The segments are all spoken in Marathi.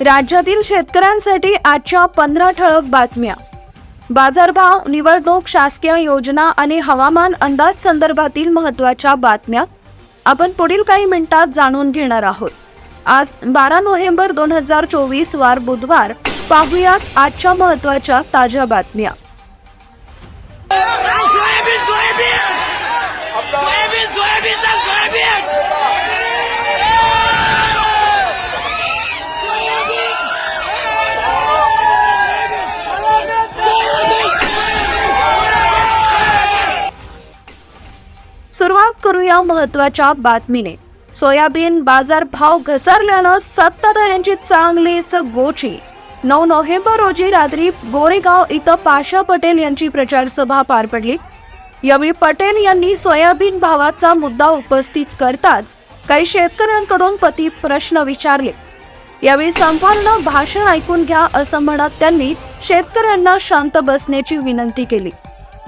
राज्यातील शेतकऱ्यांसाठी आजच्या पंधरा ठळक बातम्या. बाजारभाव निवडणूक शासकीय योजना आणि हवामान अंदाज संदर्भातील महत्त्वाच्या बातम्या आपण पुढील काही मिनिटात जाणून घेणार आहोत. आज बारा नोव्हेंबर दोन हजार चोवीस वार बुधवार पाहुयात आजच्या महत्त्वाच्या ताज्या बातम्या. या महत्त्वाच्या बातमीने. सोयाबीन बाजार भाव घसरल्यानं सत्ताधाऱ्यांची चांगलीच गोची. नऊ नोव्हेंबर रोजी रात्री गोरेगाव इथं पाशा पटेल यांची प्रचारसभा पार पडली. यावेळी पटेल यांनी सोयाबीन भावाचा मुद्दा उपस्थित करताच काही शेतकऱ्यांकडून पती प्रश्न विचारले. यावेळी संपूर्ण भाषण ऐकून घ्या असं म्हणत त्यांनी शेतकऱ्यांना शांत बसण्याची विनंती केली.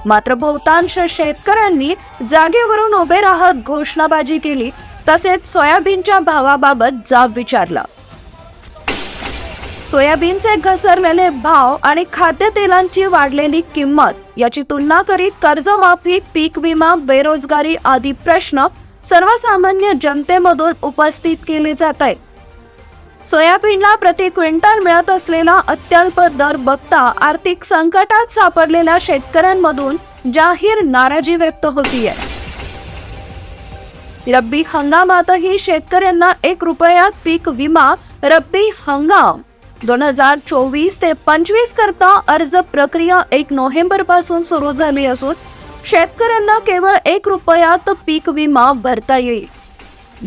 मात्र बहुतांश शेतकऱ्यांनी जागेवरून उभे राहत घोषणाबाजी केली तसेच सोयाबीनच्या भावाबाबत जाब विचारला. सोयाबीनचे घसरलेले भाव आणि खाद्यतेलांची वाढलेली किंमत याची तुलना करीत कर्जमाफी पीक विमा बेरोजगारी आदी प्रश्न सर्वसामान्य जनतेमधून उपस्थित केले जात आहेत. सोयाबीनला प्रति क्विंटल मिळत असलेला अत्यल्प दर बघता आर्थिक संकटात सापडलेल्या शेतकऱ्यांमधून जाहीर नाराजी व्यक्त होतीये. रब्बी हंगामातही शेतकऱ्यांना एक रुपयात पीक विमा रब्बी हंगाम. दोन हजार चोवीस ते पंचवीस करता अर्ज प्रक्रिया एक नोव्हेंबरपासून सुरू झाली असून शेतकऱ्यांना केवळ एक रुपयात पीक विमा भरता येईल.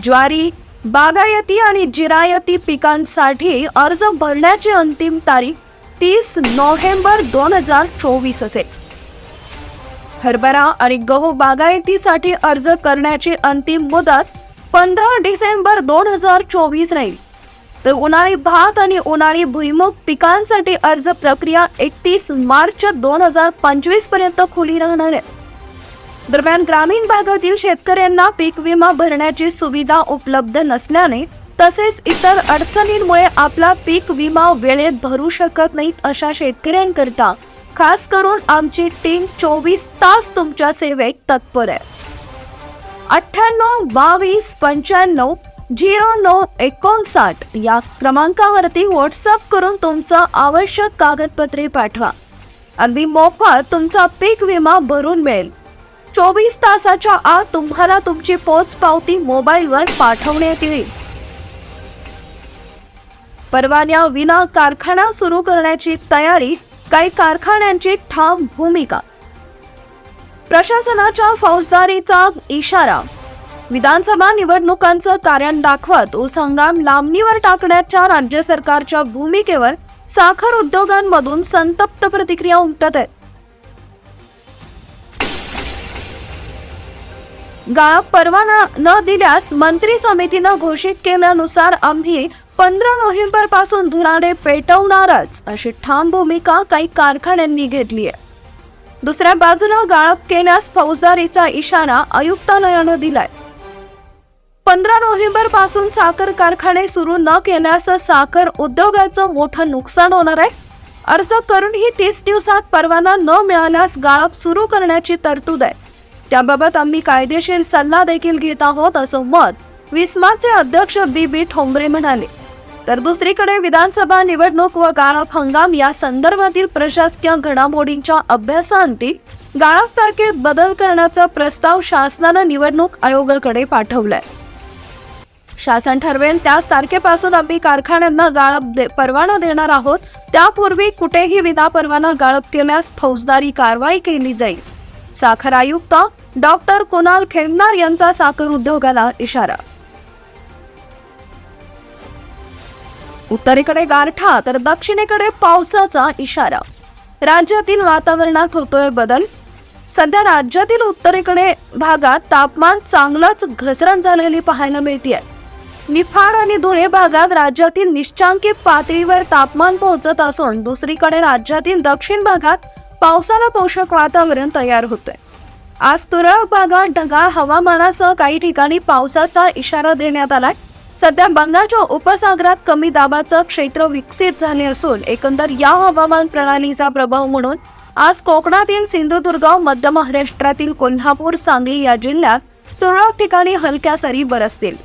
ज्वारी बागायती आणि जिरायती पिकांसाठी अर्ज भरण्याची अंतिम तारीख तीस नोव्हेंबर दोन हजार चोवीस असेल. हरभरा आणि गहू बागायतीसाठी अर्ज करण्याची अंतिम मुदत पंधरा डिसेंबर दोन हजार चोवीस राहील. तर उन्हाळी भात आणि उन्हाळी भुईमुग पिकांसाठी अर्ज प्रक्रिया एकतीस मार्च दोन हजार पंचवीसपर्यंत खुली राहणार आहे. दरम्यान ग्रामीण भागातील शेतकऱ्यांना पीक विमा भरण्याची सुविधा उपलब्ध नसल्याने तसेच इतर अडचणींमुळे आपला पीक विमा वेळेत भरू शकत नाहीत अशा शेतकऱ्यांकरता खास करून आमची टीम चोवीस तास तुमच्या सेवेत तत्पर आहे. अठ्ठ्याण्णव बावीस पंच्याण्णव झिरो नऊ एकोणसाठ या क्रमांकावरती व्हॉट्सअप करून तुमचं आवश्यक कागदपत्रे पाठवा. अगदी मोफत तुमचा पीक विमा भरून मिळेल. चोवीस तासाच्या आत तुम्हाला तुमची पोच पावती मोबाईलवर पाठवण्यात येईल. परवान्या विना कारखाना सुरू करण्याची तयारी काही कारखान्यांची ठाम भूमिका. प्रशासनाच्या फौजदारीचा इशारा. विधानसभा निवडणुकांचं कारण दाखवत ऊस हंगाम लांबणीवर टाकण्याच्या राज्य सरकारच्या भूमिकेवर साखर उद्योगांमधून संतप्त प्रतिक्रिया उमटत आहेत. गाळप परवाना न दिल्यास मंत्री समितीनं घोषित केल्यानुसार आम्ही पंधरा नोव्हेंबरपासून धुराडे पेटवणारच अशी ठाम भूमिका काही कारखान्यांनी घेतली आहे. दुसऱ्या बाजूला गाळप केल्यास फौजदारीचा इशारा आयुक्तालयानं दिलाय. पंधरा नोव्हेंबरपासून साखर कारखाने सुरू न केल्यास साखर उद्योगाचं मोठं नुकसान होणार आहे. अर्ज करूनही तीस दिवसात परवाना न मिळाल्यास गाळप सुरू करण्याची तरतूद आहे. त्याबाबत आम्ही कायदेशीर सल्ला देखील घेत आहोत असं मत विस्माचे अध्यक्ष बी. बी. ठोंबरे म्हणाले. तर दुसरीकडे विधानसभा निवडणूक व गाळप हंगाम या संदर्भातील प्रशासकीय घडामोडींच्या अभ्यासाअंती गाळप तारखेत बदल करण्याचा प्रस्ताव शासनानं निवडणूक आयोगाकडे पाठवलाय. शासन ठरवेल त्याच तारखेपासून आम्ही कारखान्यांना गाळप दे परवाना देणार आहोत. त्यापूर्वी कुठेही विना परवाना गाळप केल्यास फौजदारी कारवाई केली जाईल. साखर आयुक्त डॉक्टर कुणाल खेमनार यांचा साखर उद्योगाला इशारा. उत्तरेकडे गारठा तर दक्षिणेकडे पावसाचा इशारा. राज्यातील वातावरणात होतोय बदल. सध्या राज्यातील उत्तरेकडे भागात तापमान चांगलंच घसरण झालेली पाहायला मिळते निफाड आणि धुळे भागात राज्यातील निश्चांकी पातळीवर तापमान पोहोचत असून दुसरीकडे राज्यातील दक्षिण भागात पावसाला पोषक वातावरण तयार होतंय. आज तुरळक भागात ढगाळ हवामानासह काही ठिकाणी पावसाचा इशारा देण्यात आलाय. सध्या बंगालच्या उपसागरात कमी दाबाचं क्षेत्र विकसित झाले असून एकंदर या हवामान प्रणालीचा प्रभाव म्हणून आज कोकणातील सिंधुदुर्ग मध्य महाराष्ट्रातील कोल्हापूर सांगली या जिल्ह्यात तुरळक ठिकाणी हलक्या सरी बरसतील.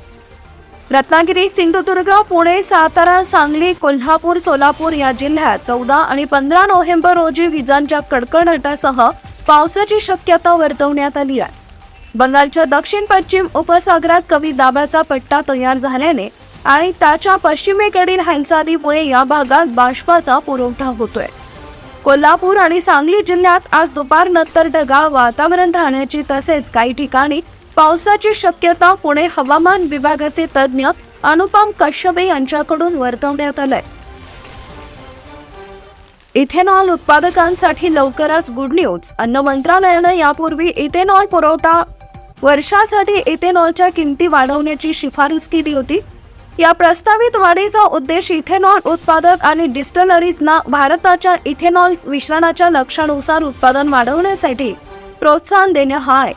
रत्नागिरी सिंधुदुर्ग पुणे सातारा सांगली कोल्हापूर सोलापूर या जिल्ह्यात चौदा आणि पंधरा नोव्हेंबर रोजी विजांच्या कडकडाटासह पावसाची शक्यता वर्तवण्यात आली आहे. बंगालच्या दक्षिण पश्चिम उपसागरात कमी दाबाचा पट्टा तयार झाल्याने आणि त्याच्या पश्चिमेकडील हालचालीमुळे या भागात बाष्पाचा पुरवठा होतोय. कोल्हापूर आणि सांगली जिल्ह्यात आज दुपारनंतर ढगाळ वातावरण राहण्याची तसेच काही ठिकाणी पावसाची शक्यता पुणे हवामान विभागाचे तज्ज्ञ अनुपम कश्यपे यांच्याकडून वर्तवण्यात आलंय. इथेनॉल उत्पादकांसाठी लवकरच गुड न्यूज अन्न मंत्रालयानं यापूर्वी इथेनॉल पुरवठा वर्षासाठी इथेनॉलच्या किमती वाढवण्याची शिफारस केली होती. या प्रस्तावित वाढीचा उद्देश इथेनॉल उत्पादक आणि डिस्टलरीजना भारताच्या इथेनॉल मिश्रणाच्या लक्षानुसार उत्पादन वाढवण्यासाठी प्रोत्साहन देणे हा आहे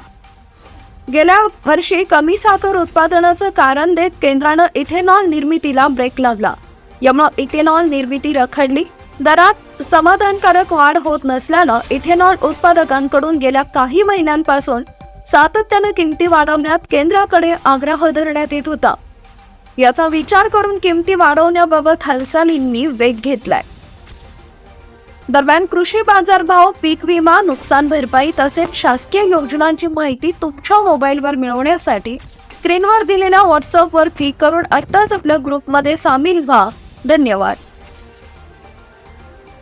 गेल्या वर्षी कमी साखर उत्पादनाचं कारण देत केंद्रानं इथेनॉल निर्मितीला ब्रेक लावला. यामुळे इथेनॉल निर्मिती रखडली. दरात समाधानकारक वाढ होत नसल्यानं इथेनॉल उत्पादकांकडून गेल्या काही महिन्यांपासून सातत्यानं किमती वाढवण्यात केंद्राकडे आग्रह धरण्यात येत होता. याचा विचार करून किमती वाढवण्याबाबत हालचालींनी वेग घेतलाय. दरम्यान कृषी बाजारभाव पीक विमा नुकसान भरपाई तसेच शासकीय योजनांची माहिती तुमच्या मोबाईलवर मिळवण्यासाठी स्क्रीनवर दिलेल्या व्हॉट्सअपवर क्लिक करून आत्ताच आपल्या ग्रुपमध्ये सामील व्हा. धन्यवाद.